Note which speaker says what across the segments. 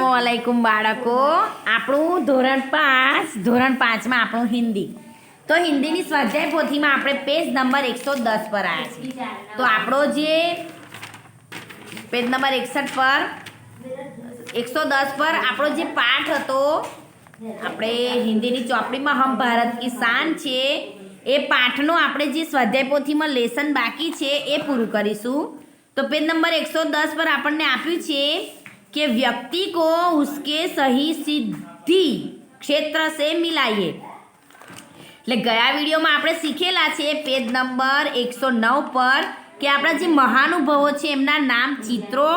Speaker 1: વાલેકુમ બાળકો. આપણું ધોરણ પાંચ, ધોરણ પાંચમાં આપણું હિન્દી. તો હિન્દીની સ્વાધ્યાય પોથીમાં આપણે પેજ નંબર એકસો દસ પર આવ્યા છીએ. તો આપણો જે પેજ નંબર એકસઠ પર, એકસો દસ પર આપણો જે પાઠ હતો, આપણે હિન્દીની ચોપડીમાં હમ ભારત કી શાન છે, એ પાઠનો આપણે જે સ્વાધ્યાય પોથીમાં લેસન બાકી છે, એ પૂરું કરીશું. તો પેજ નંબર એકસો દસ પર આપણને આપ્યું છે कि व्यक्ति को उसके सही सिद्धि ક્ષેત્ર से मिलाइए એટલે ગયા વિડીયોમાં આપણે શીખેલા છે પેજ નંબર એકસો નવ પર કે આપણા જે મહાનુભાવો છે એમના નામ ચિત્રો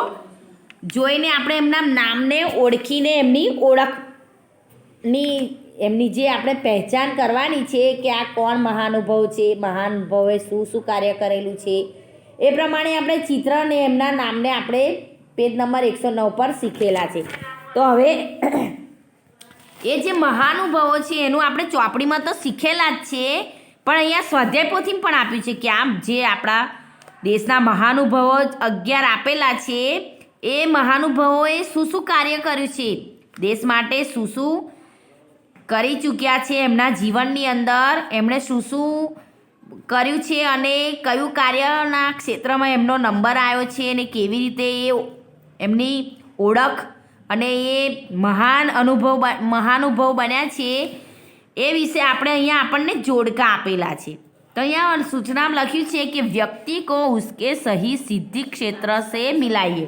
Speaker 1: જોઈને આપણે એમના નામને ઓળખીને એમની ઓળખની એમની જે આપણે પહેચાન કરવાની છે કે આ કોણ મહાનુભાવ છે મહાનુભાવે શું શું કાર્ય કરેલું છે એ પ્રમાણે આપણે ચિત્ર અને એમના નામને આપણે પેજ નંબર એકસો નવ પર શીખેલા છે. તો હવે એ જે મહાનુભાવો છે, એનું આપણે ચોપડીમાં તો શીખેલા જ છે, પણ અહીંયા સ્વાધ્યાય પોથી પણ આપ્યું છે કે આમ જે આપણા દેશના મહાનુભાવો અગિયાર આપેલા છે, એ મહાનુભાવોએ શું શું કાર્ય કર્યું છે? દેશ માટે શું શું કરી ચૂક્યા છે, એમના જીવનની અંદર એમણે શું શું કર્યું છે અને કયું કાર્યના ક્ષેત્રમાં એમનો નંબર આવ્યો છે અને કેવી રીતે એ એમની ઓળખ અને એ મહાન અનુભવ મહાનુભવ બન્યા છે એ વિશે આપણે અહીંયા આપણને જોડકા આપેલા છે. તો અહીંયા સૂચનામાં લખ્યું છે કે વ્યક્તિ કો ઉસકે સહી સિદ્ધિ ક્ષેત્ર સે મિલાઈએ.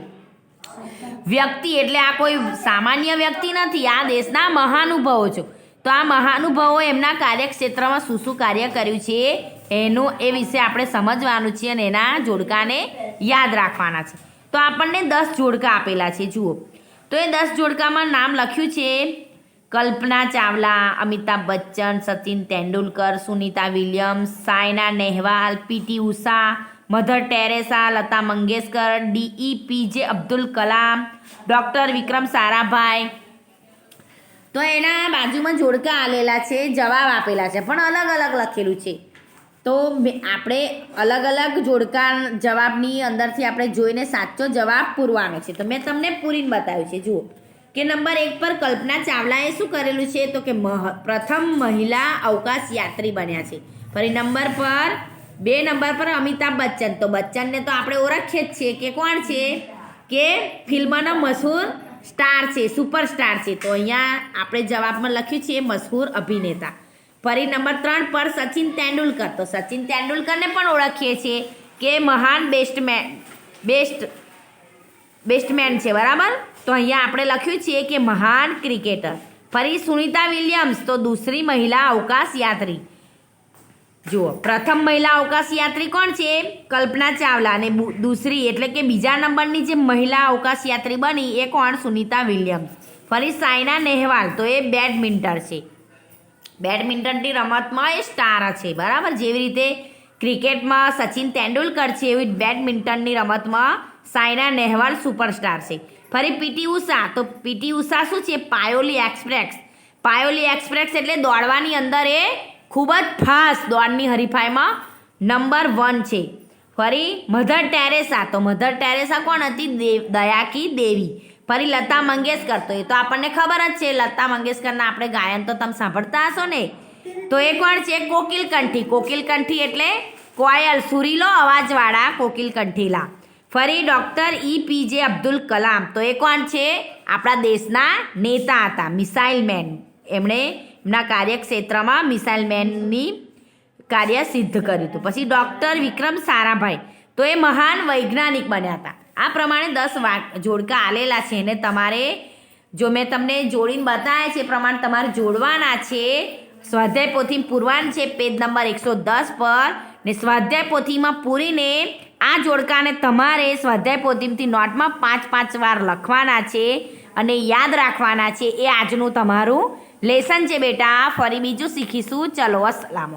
Speaker 1: વ્યક્તિ એટલે આ કોઈ સામાન્ય વ્યક્તિ નથી, આ દેશના મહાનુભવો છો. તો આ મહાનુભવો એમના કાર્યક્ષેત્રમાં શું શું કાર્ય કર્યું છે એનું એ વિશે આપણે સમજવાનું છે અને એના જોડકાને યાદ રાખવાના છે. તો આપણને દસ જોડકા આપેલા છે, જુઓ. તો એ દસ જોડકામાં નામ લખ્યું છે, Kalpana Chawla, Amitabh Bachchan, Sachin Tendulkar, Sunita Williams, Saina Nehwal, PT Usha, Mother Teresa, Lata Mangeshkar DE P J Abdul Kalam, doctor Vikram Sarabhai. તો એના બાજુમાં જોડકા આલેલા છે, જવાબ આપેલા છે, પણ અલગ અલગ લખેલું છે. તો આપણે અલગ અલગ જોડકા જવાબની અંદરથી આપણે જોઈને સાચો જવાબ પૂરવાનો છે. તો મેં તમને પૂરીને બતાવ્યું છે. જુઓ. કે નંબર એક પર કલ્પના ચાવલાએ શું કરેલું છે? તો કે પ્રથમ મહિલા અવકાશ યાત્રી બન્યા છે. ફરી નંબર પર બે નંબર પર અમિતાભ બચ્ચન. તો બચ્ચનને તો આપણે ઓળખીએ જ છીએ કે કોણ છે? કે ફિલ્મનો મશહૂર સ્ટાર છે, સુપરસ્ટાર છે. તો અહીંયા આપણે જવાબમાં લખ્યું છે મશહૂર અભિનેતા. ફરી નંબર ત્રણ પર સચિન તેંડુલકર. તો સચિન તેંડુલકરને પણ ઓળખીએ છીએ કે મહાન બેસ્ટમેન બેસ્ટ બેસ્ટમેન છે, બરાબર? તો અહીંયા આપણે લખ્યું છે કે મહાન ક્રિકેટર ફરી સુનિતા વિલિયમ્સ, તો દૂસરી મહિલા અવકાશ યાત્રી. જુઓ, પ્રથમ મહિલા અવકાશ યાત્રી કોણ છે? કલ્પના ચાવલા અને દૂસરી એટલે કે બીજા નંબરની જે મહિલા અવકાશ યાત્રી બની એ કોણ? સુનિતા વિલિયમ્સ. ફરી સાયના નેહવાલ, તો એ બેડમિન્ટર છે. બેડમિન્ટનની રમતમાં એ સ્ટાર છે. બરાબર? જેવી રીતે ક્રિકેટમાં સચિન તેંડુલકર છે, એવી બેડમિન્ટનની રમતમાં સાયના નેહવાલ સુપરસ્ટાર છે. ફરી પીટી ઉષા. તો પીટી ઉષા શું છે? પાયોલી એક્સપ્રેસ. પાયોલી એક્સપ્રેસ એટલે દોડવાની અંદર એ ખૂબ જ ફાસ્ટ દોડની હરીફાઈમાં નંબર વન છે. ફરી મધર ટેરેસા. તો મધર ટેરેસા કોણ હતી? દયાકી દેવી. ફરી લતા મંગેશકર. તો એ તો આપણને ખબર જ છે, લતા મંગેશકરના આપણે ગાયન તો તમે સાંભળતા હશો ને? તો એ કોણ છે? કોકિલ કંઠી કોકિલ કંઠી એટલે કોયલ સુરીલો અવાજવાળા કોકિલ કંઠીલા ફરી ડૉક્ટર ઈ પી જે અબ્દુલ કલામ. તો એ કોણ છે? આપણા દેશના નેતા હતા, મિસાઇલ મેન. એમણે એમના કાર્યક્ષેત્રમાં મિસાઇલ મેનની કાર્ય સિદ્ધ કર્યું હતું. પછી ડૉક્ટર વિક્રમ સારાભાઈ. તો એ મહાન વૈજ્ઞાનિક બન્યા હતા. આ પ્રમાણે દસ વાક જોડકા આલેલા છે અને તમારે જો મેં તમને જોડીને બતાવ્યા છે એ પ્રમાણે તમારે જોડવાના છે. સ્વાધ્યાય પોથી પૂરવાનું છે પેજ નંબર એકસો દસ પર ને સ્વાધ્યાય પોથીમાં પૂરીને આ જોડકાને તમારે સ્વાધ્યાય પોથીમાંથી નોટમાં પાંચ પાંચ વાર લખવાના છે અને યાદ રાખવાના છે. એ આજનું તમારું લેસન છે બેટા. ફરી બીજું શીખીશું. ચલો અસલામ